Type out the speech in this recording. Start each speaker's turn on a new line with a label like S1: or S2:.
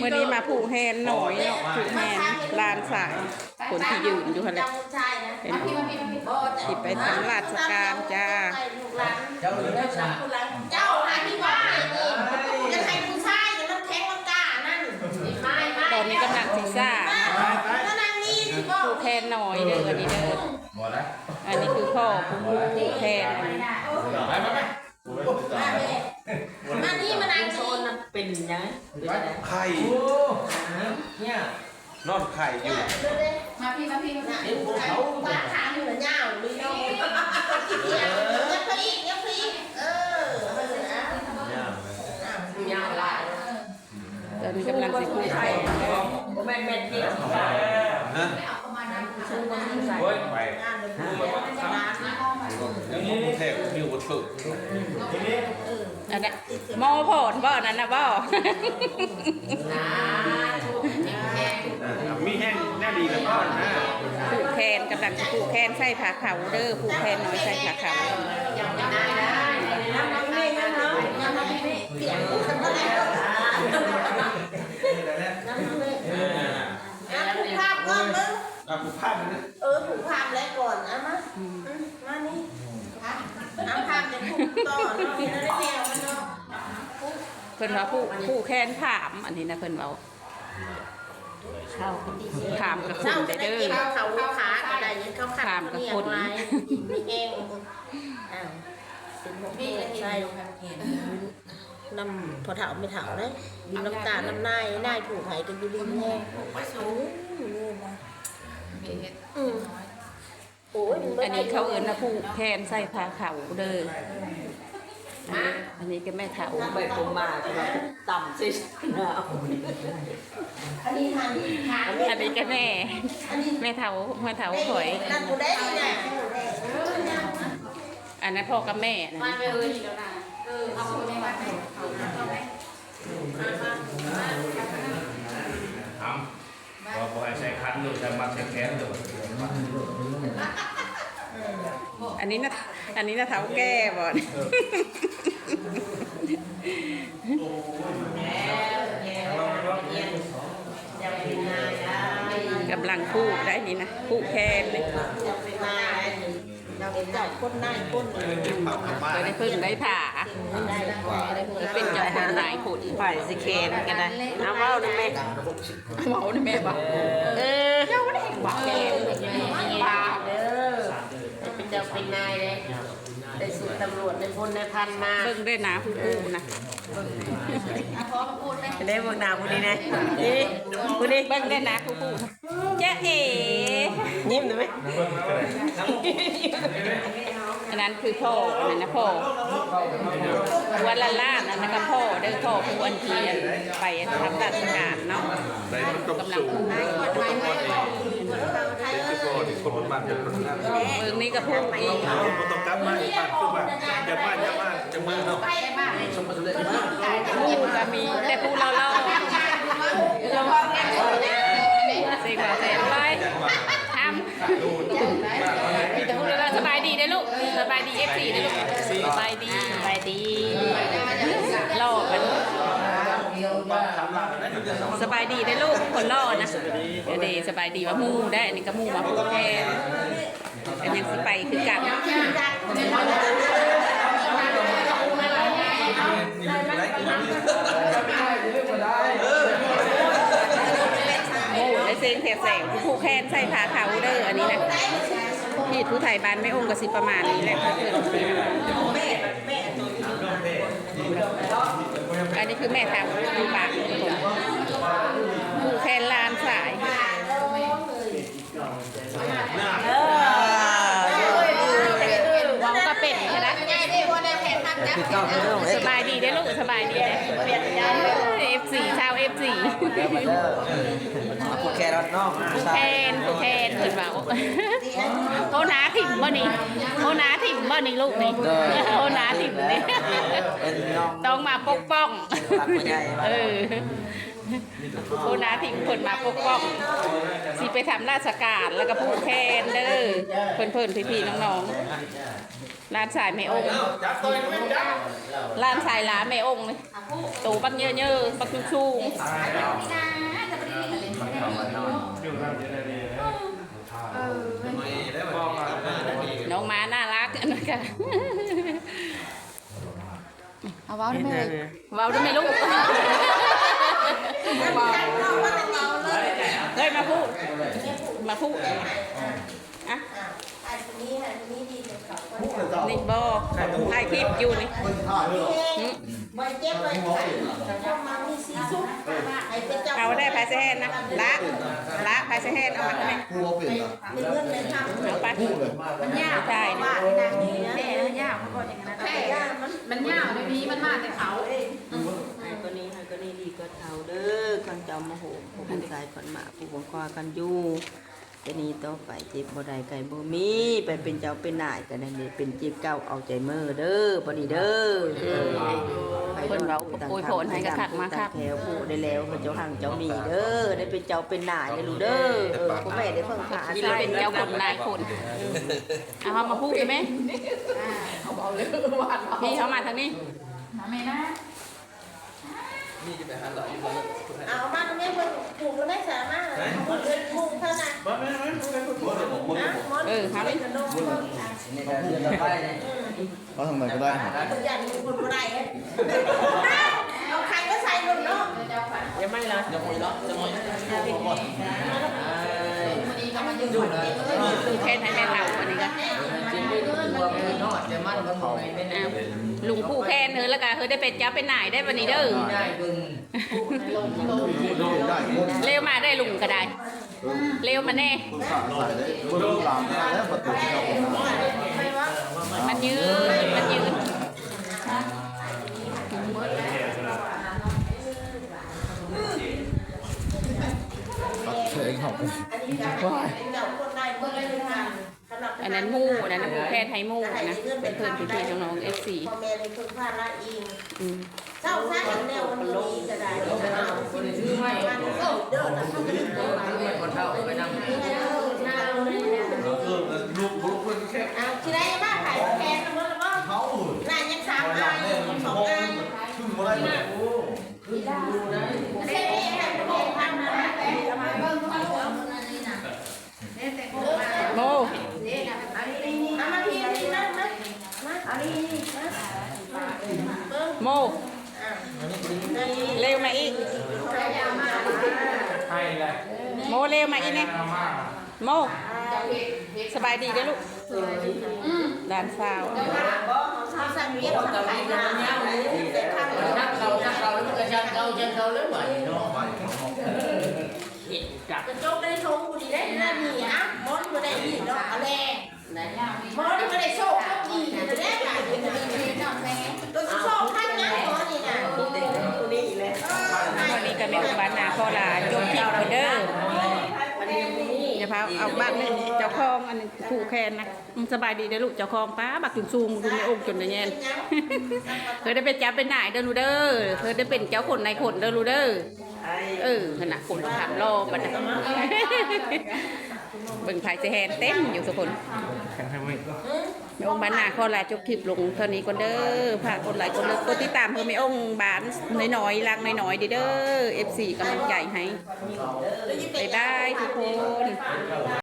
S1: เมื่อนี้มาผูกแฮนหน่อยเนาะผูกแฮนลานสายคนที่ยืนอยู่หั่นแหละ
S2: ใช่นะ
S1: เป็น
S2: พี่มาพี่มาพี่
S1: ที่ไปทำราชการจ้า
S3: เจ้าเลยนะ
S2: เจ้าหาที่ว่านี่จะให้ผู้ชายเนี่ยมันแข็งมันกล้านั่นไม่ไม่
S1: ตอนนี้กำลังซีซ่า
S2: ก็นั่งนี่สิบ่
S1: ผูกแฮนหน่อยเด้ออันนี้เด้อ
S3: หมดแล้ว
S1: อันนี้คือพ่อผู้ผูกแฮนอันนี้
S3: ไปไปไป
S2: มานี่มา นั่งโซน
S4: เป็นยัง
S5: ไข่
S4: เนี่ย
S5: นอนไข่อยู่
S2: มาพี่มาพี่มาพี่เขาบ้านทางอยู่เหนือเงาลุยน้องขี้เกียจยังพลียังพลีเออเออนะ
S4: ยาวลาย
S1: ตอนนี้กำลังสิผูกแฮนเด้อ
S4: แม่แม่ที่
S5: ฮะ
S3: โอ้ยไป
S2: งานเลยร้าน
S5: ยังมองเทพอยู่บนตึก
S1: อันนั้นหมอผลบ่นั่นน่ะบ่
S5: มีแห้งแน่ดีเลยพ่อนะ
S1: ผูกแขนกำลังจะผูกแขนใส่ผ้าขาวเด้อผูกแขนน้อยใส่ผ้าขาว
S2: ได้ได้น้ำน้ำนี่น้ำน้ำน้ำน้ำนี่เปียกพูดกันเมื่อไหร่น้ำน้ำนี่อะผูกภาพก่อนมึง
S5: อะผูกผ้ามันนะ
S2: เออผูกภาพแล้วก่อนอะมาอืมมานี่ เอาภาพจะผูกต่อเนาะแล้วได้แนวมันเนาะ
S1: เพิ่นว่าผู้ผู้แค้นถามอันนี้นะเพิ่นเว้าถามกับคุ
S2: เจ้า
S1: ณ
S2: จะ
S1: ได้
S2: ได้
S1: เด้
S2: กิน
S1: อ
S2: เขาขาอะไรเนี่ยเขาขัด
S1: ถามกับ
S2: เนีย
S1: คน
S2: ไว้มีเองอ้าวเป็นพวกนี้ใช่น้ำพอเถาไม่เถาเลยน้ำตาลน้ำนายนายผูกไห้กันอยู่ริมแห้งอืม โอ้ยมั
S1: อันนี้เขาเอิ้นว่าผู้แค้นใส่ผ้าขาวเด้ออันนี้อันนี้ก็แม่เฒ่า
S4: ไปตรงมาคือแบบต่ำสิหนาว
S2: อันนี้ทานทาน
S1: อันนี้ก็แม่ แม่เฒ่าแม่เฒ่าหอย
S2: นั่นกูได้ดีเนี่ย
S1: อันนั้นพ่อกับแม่นะ
S2: มาไปเลยแล้วนะเออเอาคนไม่มาไป
S3: ทำพอพอใส่คันอยู่จะมัดใส่แขนอยู่
S1: อันนี้นะอันนี้นะเฒ่าแก่บ่
S4: ยังเป็นนายได้
S1: กำลังผูกได้นี่นะผูกแค้นเลย
S2: จะไปมาเราเห็นเจ้าคนนายคนเลย
S5: ผักกับบ้า
S1: ก็
S5: น
S1: ได้พึ่งได้ผ่า
S2: ได้ก่อนได้
S1: ก็เป็นเจ้าคนนายผล
S4: ฝ่ายสิเคนกันนะเอาเว้าได้ไหม
S1: เมาได้แม่บอกเออเจ้าได้บอกแก
S4: ปาเด้อเป็นเจ้าเป็นนายเลยได้สุดตำรวจได้พลได้พันมา
S1: เบิ่งด้วยนะผู้ผู้นะ
S4: ได้พวกนาวพวกนี้นะนี่พวกนี้
S1: เบิ่งด้วยนะผู้ผู้เจ๊เอ๋
S4: ยิ้มได้ไหม
S1: อันนั้นคือพ่ออันนั้นนะพ่อวันละล้านอันนั้นก็พ่อเด้พ่อผู้อันเทียนไปทำราชการเนาะ
S5: ในมันต้องสูงต้องคนเองเป็นคนที่คนบ้านเป็นคนนั้น
S1: เบิ่งนี่ก็ผู้อีก
S5: คนต้องกลับมาบ้านคือบ้าจะบ้านจะบ้านจะเมืองเนาะ
S1: ผู้ก็มีแต่ผู้เราเล่าสิ่งเราเสร็จไปทำ F4 นะลูกสบายดีสบายดีล่อกันสบายดีได้ลูกคนล่อนะเดี๋ยวดีสบายดีว่ามู่ได้อันนี้ก็มู่มาพูดแทนอันยังสิไปคือกันโอ้ได้เซ็งเถวแสงผู้แค้นใส่ผ้าขาวเด้ออันนี้นะ พี่ทุไทยบ้านไม่องกับสิประมาณนี้แหละก็คือแม่แม่อันนี้คือแม่ทำดูปากผมผู้แคนลานสาย
S4: ร้อ
S1: งกระเป็นใช่ไหมสบายดีได้ลูกสบายดีเลย F4 ชาว F4
S6: ผูกแครอทเนอะ
S1: แคนกูแคนเกิดเบาโอนาถิ่มบ่นี่โอนาถิ่มบ่นี่ลูกนี่โอนาถิ่มนี่ต้องมาปกป้องเออ โคนาทิ้งเพิ่นมาปกป้องสิไปทำราชการแล้วก็ผู้แทนเด้อเพิ่นเพิ่นๆพี่ๆน้องๆร้านสายแม่องค์ร้านสายหลาแม่องค์นี่โตบักเยอะๆบักชูง
S3: อยู่ทางเยนะ
S5: ไม่ได้อกมาได้ดี
S1: ๆน้องม้าน่ารักนะคะเอาว้าได้ไหมเลยเว้าได้ไหมลูก เฮ้ยมาพูดมาพูดอะ
S2: อันนี้อันนี้ดีกับเขาก็
S1: นี่บอถ่ายคลิปอยู่นี่
S2: เจ็บเลยเข้ามามีสีสุกเอา
S1: ได้พายเซแฮนนะละละพายเซแฮนเอามาทำไม
S6: ครูเอาเปลี่ยนอะ
S2: เป็นเงินเลยทำ
S1: เอาไปมันยาวใช่
S2: ว่าในนางนี้
S1: แม่ยาวเขาบอกอย่างนั้น
S2: แค่มัน
S1: มันยาวไม่มีมันมาแต่เขา
S4: ให้ก็นี้ให้ก็นี้ดีก็เท่าเด้อกันเจ้ามาโหมผู้คนสายคนมาผู้คนคว้ากันอยู่จะนี้ต่อไปเจ็บบ่ได้ไก่บ่มีไปเป็นเจ้าเป็นนายกันนั่นนี่เป็นเจ็บเก้าเอาใจมือเด้อปนี้เด้อเออไป
S1: คนเราโอยผลให้กระขักมาครับ
S4: แถวผู้ได้แล้วพระเจ้าหังเจ้ามีเด้อได้เป็นเจ้าเป็นนายได้รู้เด้อเออพ่อแม่ได้เพิ่งพา
S1: มีเราเป็นเจ้าคนนายคนเอาเขามาพูดใช่ไหมพี่เขามาทางนี้
S2: เอามาตรงนี้เพิ่นปลูกแล้วไม่สามารถคนเดินปลูกเท่านั้น
S5: บ้าไม่ไม่ไม่พูดเลยผม
S2: นะมอน
S1: เออเขาไม่
S2: กระโดดเพิ่น
S6: เขาทำไมก็ได้ครับ
S2: คนยันมีคนบ่ได้เอาใครก็ใส่ลงเนาะ
S4: ยังไม่ละยังไม่ละยังไม่
S1: คือแทนให้แม่เต่า วันนี้ก็เอาลุงผู้แคนเธอแล้วก็เธอได้เป็นเจ้าเป็นนายได้วันนี้เด้อ
S6: ได้คน
S1: เร็วมาได้ลุงก็ได้ เร็วมาแน่
S6: คนขาใส่ได้คนลูกหลานได้แล้วประตูที่เราคนนั้น
S1: มันยืนมันยืน
S6: ตัดเพลงของ
S2: อันนี้ก็ให้เจ้าคนได้เพิ่นเลยค่ะสำหรับ
S1: อันนั้นหมู่ อันนั้นผู้แคนไทยหมู่นะเป็นเพื่อนพี่ๆน้องๆ FC
S2: พ่อแม่เลยคนพาละอิง
S1: อืม
S2: เศร้าซะกันแนวมันบ่ดีก็ได้เอามันเออเด้อนะเขาก็ได้มาคนเฒ่าไปนำเอาเลยนะ
S5: เออลูกลูกคนแค่
S2: เอาที่ได้มาขายแพงนะมันว่า
S5: เขา
S2: นายยังสามอันสองอัน
S5: ขึ้นมาได้เลยโอ้
S2: เซ่ให้แพงพันนะเอามาเบิ่งเอา
S1: โม
S2: เอามาพี่นี่นะนะมาเอานี่นี่นะเบิ่ง
S1: โม เร็ว มาอีก
S3: ใช่เลย
S1: โมเร็วมาอีกเนี่ยโมสบายดีเด้อลูกด้านสาว
S2: เขาสั่งเวียนสั่งขายหน้าแต่ทางเรา
S4: เราจะเราแล้วมันก็จะเราจะเราแล้วไหวเนาะ
S2: กระจกได้ชมกูดีได้หน้านี่อะมอนกูได้ดีเนาะอะไรมอนกูได้โชคก็ดีนะจะได้กันตัวโชคท่านนะมอนนี่นะ
S1: กันนี้ก็แม่อุบานนาพอลาจบที่คนเด้ออย่าพาเอาบ้านนี่เจ้าของอันนี้ผู้แคนนะอืมสบายดีเด้อลูกเจ้าของป้าบักถึงซูงดูในองค์จนได้แยนเธอได้เป็นเจ้าเป็นนายเด้อลูเด้อเธอได้เป็นเจ้าคนนายคนเด้อลูเด้อเออขนาดคนถามรอบัดนะ เบิ่งภายเจแฮนเต็มอยู่ทุกคน
S3: แข็งให้ไหม
S1: องค์บานนาขอลาจบคลิปลงเท่านี้ก่อนเด้อฝากกดไลค์กดเลิฟกดติดตามเพื่อไม่องค์บานน้อยๆรักน้อยๆเด้อเด้อ FC กำลังใจให้บ๊ายบายทุกคน